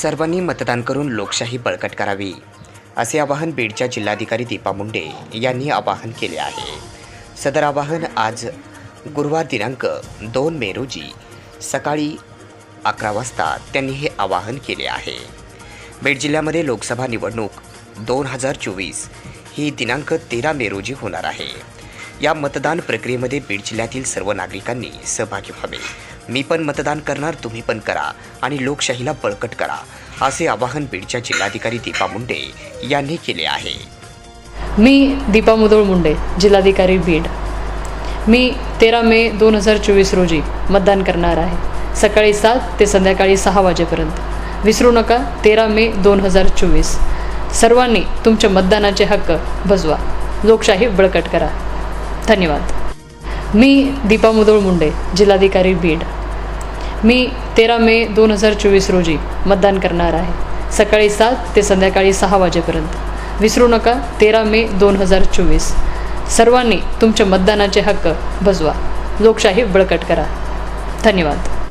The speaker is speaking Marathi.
सर्वांनी मतदान करून लोकशाही बळकट करावी. असे आवाहन बीडच्या जिल्हाधिकारी दीपा मुंडे यांनी आवाहन केले आहे. सदर आवाहन आज गुरुवार दिनांक दोन मे रोजी सकाळी अकरा वाजता त्यांनी हे आवाहन केले आहे. बीड जिल्ह्यामध्ये लोकसभा निवडणूक दोन हजार चोवीस ही दिनांक तेरा मे रोजी होणार आहे. या मतदान प्रक्रियेमध्ये बीड जिल्ह्यातील सर्व नागरिकांनी सहभागी व्हावे. मी पण मतदान करणार तुम्ही पण करा आणि लोकशाहीला बळकट करा असे आवाहन बीडच्या जिल्हाधिकारी दीपा मुंडे यांनी केले आहे. मी दीपा मुदोळ मुंडे जिल्हाधिकारी बीड. मी तेरा मे दोन हजार चोवीस रोजी मतदान करणार आहे. सकाळी सात ते संध्याकाळी सहा वाजेपर्यंत. विसरू नका तेरा मे दोन हजार चोवीस. सर्वांनी तुमच्या मतदानाचे हक्क बजवा लोकशाही बळकट करा. धन्यवाद. मी दीपा मुदोळ मुंडे जिल्हाधिकारी बीड. मी तेरा मे दोन हजार चोवीस रोजी मतदान करणार आहे. सकाळी सात ते संध्याकाळी सहा वाजेपर्यंत. विसरू नका तेरा मे दोन हजार चोवीस. सर्वांनी तुमचे मतदानाचे हक्क भजवा. लोकशाही बळकट करा. धन्यवाद.